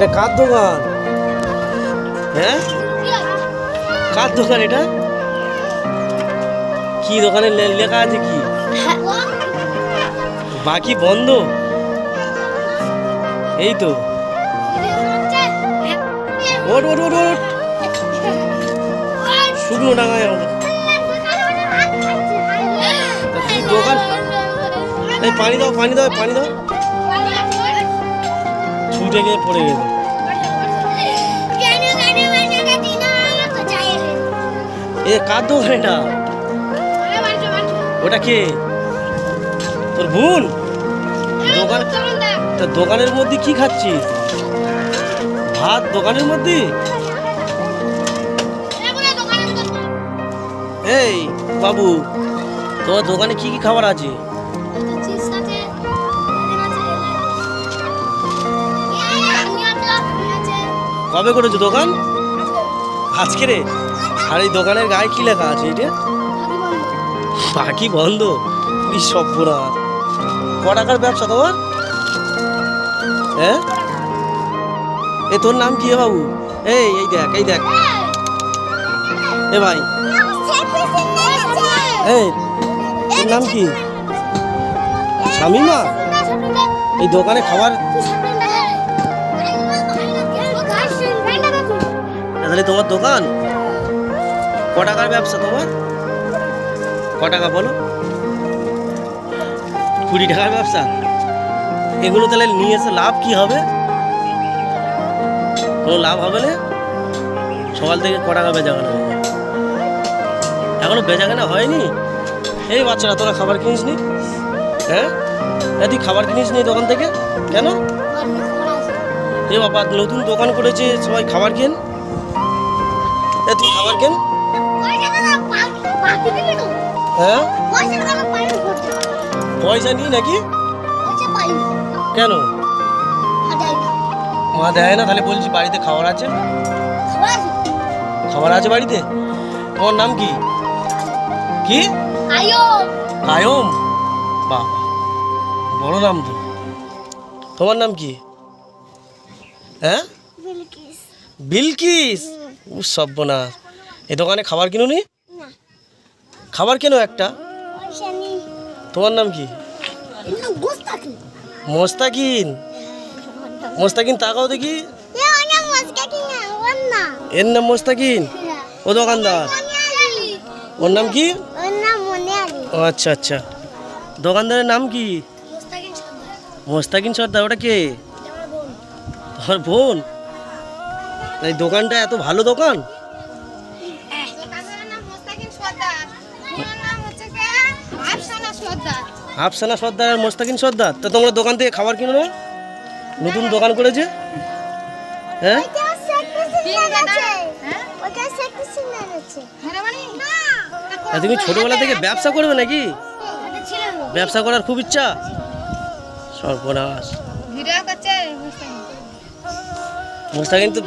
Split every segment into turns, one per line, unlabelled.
এটা কার দোকান? হ্যাঁ? কার দোকান এটা? কি দোকানে লেখা আছে কি? বাকি বন্ধ? এই তো। ওট ওট ওট ওট শুকনো ডাঙায় দোকান এই পানি দাও পানি দাও পানি দাও। ছুটে গিয়ে পড়ে গেছে। এ কার দোকান এটা ওটা কে? তোর বোন? দোকান তা দোকানের মধ্যে কি খাচ্ছিস? ভাত দোকানের মধ্যে? এই বাবু তোমার দোকানে কি কি খাবার আছে? কবে করেছ দোকান? আজকে রে? আর এই দোকানের গায়ে কি লেখা আছে এটা? বাকি বন্ধ। কি সভ্যনাথ ক টাকার ব্যবসা তোমার? হ্যাঁ? এ, তোর নাম কি বাবু? এই এই দেখ এই দেখ। এ ভাই। এই, তোর নাম কি? শামিমা? এই দোকানে খাবার তাহলে তোমার দোকান? ক টাকার ব্যবসা তোমার? ক টাকা বলো। কুড়ি টাকার ব্যবসা? এগুলো তাহলে নিয়ে এসে লাভ কি হবে? কোনো লাভ হবে না? সকাল থেকে ক টাকা কেনা হবে। এখনও বেচা কেনা হয়নি? এই বাচ্চারা, তোরা খাবার কিনিস নি? হ্যাঁ? তুই খাবার কিনিস নি দোকান থেকে? কেন? এ বাবা, নতুন দোকান করেছে, সবাই খাবার কেন? এ, তুই খাবার কেন? হ্যাঁ? পয়সা নিই নাকি? কেন? মা দেয় না। তাহলে বলছি বাড়িতে খাবার আছে? খাবার আছে? বাড়িতে? তোমার নাম কি? কি? কায়ম বাবা বড় নাম তো। তোমার নাম কি? হ্যাঁ? বিলকিস। ও সব্যনাশ এই দোকানে খাবার কিনুনি? খাবার কেন একটা? তোমার নাম কি? মোস্তাকিন। মোস্তাকিন? তাকাও দেখি। এর নাম মোস্তাকিন? ও দোকানদার। ওর নাম কি? ও আচ্ছা আচ্ছা। দোকানদারের নাম কি? মোস্তাকিন সর্দার। ওটা কে? তোমার বোন? এই দোকানটা এত ভালো দোকান? আফসানা সর্দার। আর মোস্তাকিন সর্দার? তা তোমরা দোকান থেকে খাবার কিনো না? নতুন দোকান করেছে? হ্যাঁ? তুমি ছোটবেলা থেকে ব্যবসা করবে নাকি? ব্যবসা করার খুব ইচ্ছা? সর্বনাশ। মোস্তাকিন। তো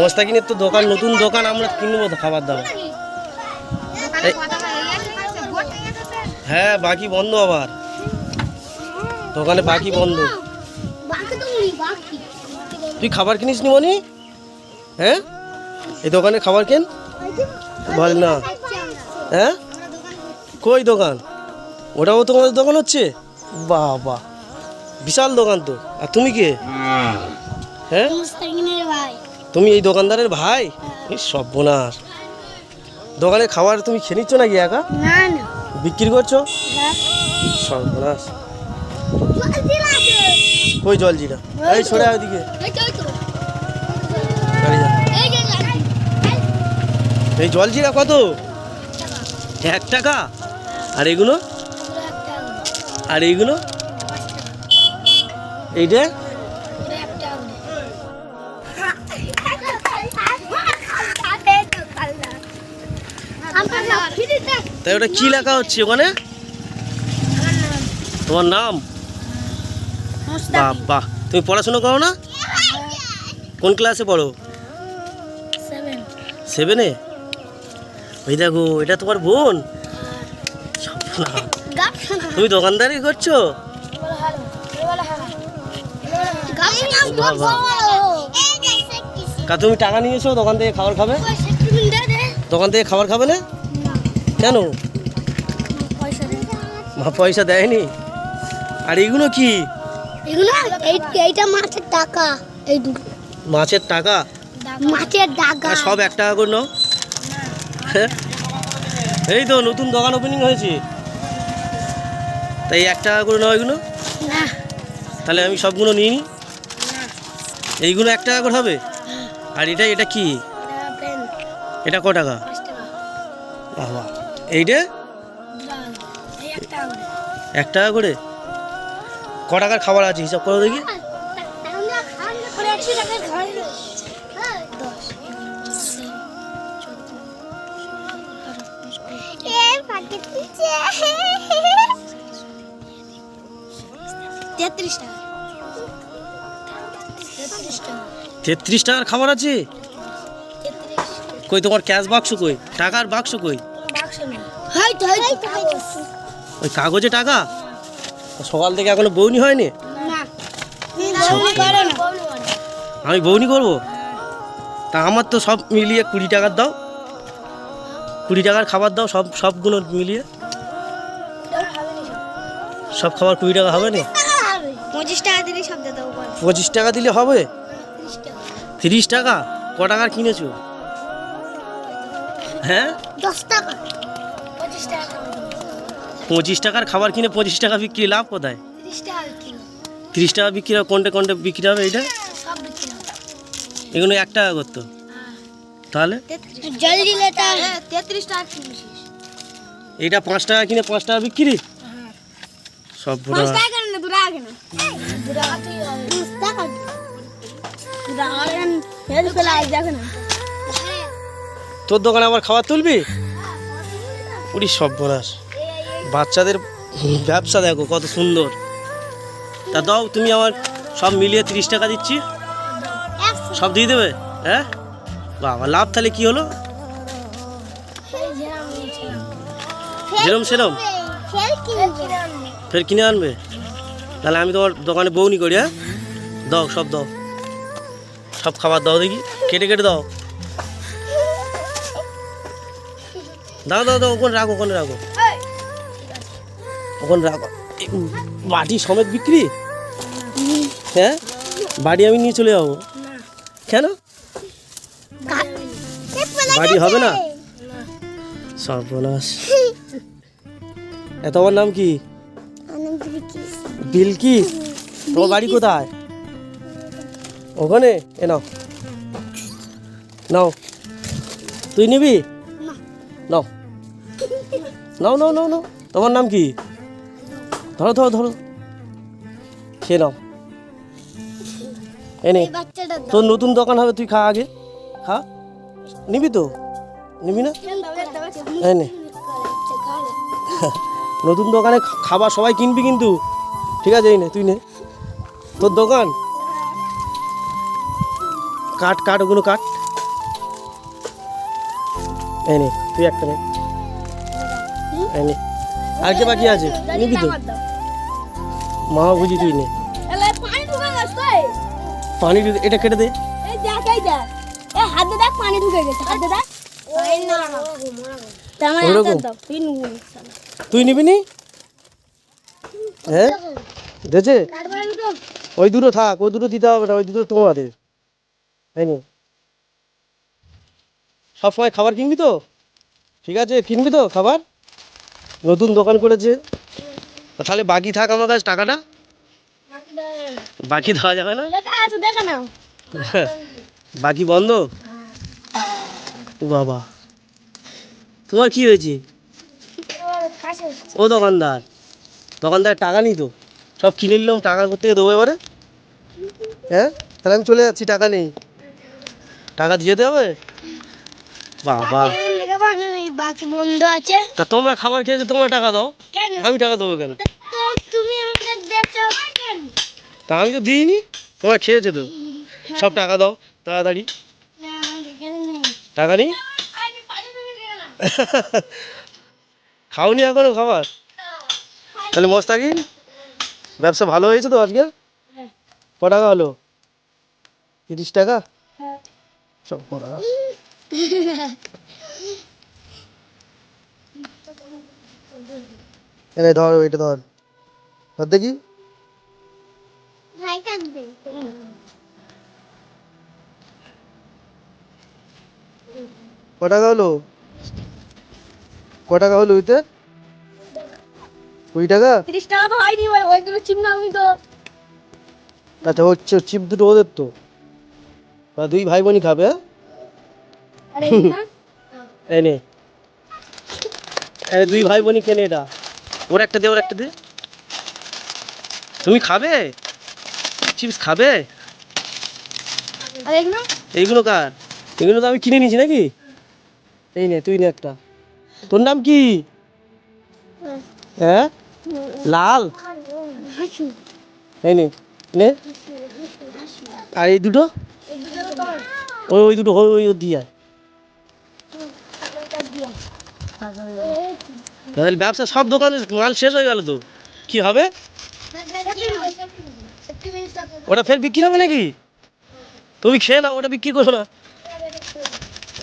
মোস্তাকিনের তো দোকান নতুন দোকান আমরা কিনবো খাবার দাবার। হ্যাঁ বাকি বন্ধ আবার দোকানে বাকি বন্ধ। তুই খাবার কিনিস নি মনি? হ্যাঁ? এই দোকানে খাবার কেন? বল না। হ্যাঁ? কই দোকান? ওটাও তোমাদের দোকান হচ্ছে? বাহ বাহ বিশাল দোকান তো। আর তুমি কে? হ্যাঁ? তুমি এই দোকানদারের ভাই? এই সর্বনাশ। দোকানে খাবার তুমি খেয়ে নিচ্ছ নাকি একা? বিক্রি করছ? সর্বনাশ। কই জল জিরা? এই আয় ওদিকে। এই জল জিরা কত? এক টাকা? আর এগুলো? আর এইগুলো? এইটা? তাই ওটা কি লেখা হচ্ছে ওখানে? তোমার নাম? বাহ বাহ তুমি পড়াশোনা করো না? কোন ক্লাসে পড়ো? সেভেনে ওই দেখো এটা তোমার বোন? তুমি দোকানদারি করছ? তুমি টাকা নিয়েছো দোকান থেকে খাবার খাবে? দোকান থেকে খাবার খাবে না? কেন? মা পয়সা দেয়নি? আর এগুলো কি?
এগুলো এইটা মাছের টাকা। এই
মাছের টাকা?
মাছের টাকা
সব এক টাকা করে নাও। হ্যাঁ? এই তো নতুন দোকান ওপেনিং হয়েছে। তাই এক টাকা করে নাও এগুলো। তাহলে আমি সবগুলো নিই এইগুলো এক টাকা করে হবে? আর এটা এটা কি? এটা ক টাকা। বাবা। এইটা? এক টাকা করে? ক টাকার খাবার আছে? হিসাব করো দেখি।
তেত্রিশ টাকা। তেত্রিশ টাকা
তেত্রিশ টাকার খাবার আছে? কই তোমার ক্যাশ বাক্স কই? টাকার বাক্স কই?
হয়তো
ওই কাগজে টাকা? সকাল থেকে এখনও বৌনি হয়নি?
না। বৌনি করে না।
আমি বৌনি করব? তা আমার তো সব মিলিয়ে কুড়ি টাকার দাও। কুড়ি টাকার খাবার দাও সব সবগুলো মিলিয়ে। সব খাবার কুড়ি টাকা হবে না?
পঁচিশ টাকা দিলে সব দিয়ে
পঁচিশ টাকা দিলে হবে? তিরিশ টাকা? ক টাকার কিনেছো? হ্যাঁ?
দশ টাকা। পঁচিশ
টাকার খাবার কিনে পঁচিশ টাকা বিক্রি, লাভ কোথায়?
তিরিশ টাকা
বিক্রি হবে, কোনটা কোনটা বিক্রি হবে
হবে
এগুলো এক টাকা করতো। তাহলে? এইটা পাঁচ টাকা কিনে পাঁচ টাকা বিক্রি? সব তোর দোকানে আবার খাবার তুলবি? সব বোনাস বাচ্চাদের ব্যবসা দেখো কত সুন্দর। তা দাও, তুমি আমার সব মিলিয়ে তিরিশ টাকা দিচ্ছি। সব দিয়ে দেবে? হ্যাঁ? বাবা, লাভ তাহলে কি হলো? যেরম সেরম। ফের কিনে আনবে? তাহলে আমি তোমার দোকানে বউনি করি হ্যাঁ? দাও, সব দাও। সব খাবার দাও দেখি। কেটে কেটে দাও। দাও দাও দাও ওখানে রাখো ওখানে রাখো। ওখানে রাখো। বাটি সমেত বিক্রি? হ্যাঁ? বাড়ি আমি নিয়ে চলে যাব। কেন? বাড়ি হবে না? সর্বনাশ। এ তোমার নাম কি? বিলকি। তোমার বাড়ি কোথায়? ওখানে? এ নাও। নাও। তুই নিবি? নাও। নাও নাও নাও নাও। তোমার নাম কি? ধরো ধরো ধরো। খেয়ে নাও। এনে তোর নতুন দোকান হবে তুই খা আগে। খা। নিবি তো? নিবি না? এই নে। নতুন দোকানে খাবার সবাই কিনবি কিন্তু। ঠিক আছে এই নে তুই নে। তোর দোকান? কাট কাট ওগুলো কাট। এই নে। তুই একটা নে। এই নে। আর কে বাকি আছে? নিবি তো। মা বুঝি তুই নে।
পানি ঢুকে গেছে
পানি ঢুকে- এটা কেটে দে।
এই দেখ এই দেখ। এই হাতে দেখ পানি ঢুকে গেছে হাতে দেখ। তুই
নিবি। নি? হ্যাঁ? দেখছে? ওই দুটো থাক ওই দুটো দিতে হবে না ওই দুটো তোমাদের। তাই নি। সব সময় খাবার কিনবি তো? ঠিক আছে কিনবি তো খাবার? নতুন দোকান করেছে। তাহলে বাকি থাক আমার কাছে টাকাটা। বাকি দেওয়া যাবে না? বাকি বন্ধ? বাবা। তোমার কি হয়েছে? ও দোকানদার। দোকানদার টাকা নিই তো? সব কিনে নিলাম টাকা করতে দেবো এবারে? হ্যাঁ? তাহলে আমি চলে যাচ্ছি টাকা নেই। টাকা দিয়ে যেতে হবে? বাবা।
বাকি বন্ধ আছে?
তা তোমরা খাবার খেয়েছো তোমরা টাকা দাও। আমি টাকা দেবো কেন?
তুমি আমাদের কেন?
তা আমি তো দিইনি তোমরা খেয়েছো তো। সব টাকা দাও তাড়াতাড়ি। টাকা নেই? খাওনি এখনও খাবার? তাহলে মোস্তাকিন ব্যবসা ভালো হয়েছে তো আজকে? ক টাকা হলো? তিরিশ টাকা?
হ্যাঁ।
সব করা এনে ধর ওইটা ধর। ধর দেখি।
ভাই কাঁদবে।
ক টাকা হলো? ক টাকা হলো ওইতে? কুড়ি টাকা?
তিরিশ টাকা তো হয়নি ভাই ওইগুলো চিমনা আমি তো।
আচ্ছা হচ্ছে চিপ দুটো ওদের তো। বা দুই ভাই বোনই খাবে হ্যাঁ?
আরে না।
এই নে। দুই ভাই বোনই কেনে এটা? ওর একটা দে ওর একটা দে। তুমি খাবে? চিপস খাবে?
আর
এইগুলো কার? এগুলো তো আমি কিনে নিয়েছি নাকি? এই নে তুই নে একটা। তোর নাম কি? হ্যাঁ? লাল? এই নে নে। আর এই দুটো? ওই ওই দুটো ওই ওই দিয়ে তাহলে ব্যবসা সব দোকানে মাল শেষ হয়ে গেল তো। কি হবে? ওটা ফের বিক্রি হবে নাকি? তুমি খেয়ে নাও, ওটা বিক্রি করো না।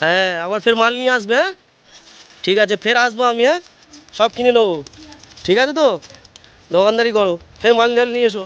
হ্যাঁ আবার ফের মাল নিয়ে আসবে হ্যাঁ? ঠিক আছে, ফের আসব আমি হ্যাঁ? সব কিনে নেব। ঠিক আছে তো? দোকানদারি করো, ফের মাল নিয়ে এসো।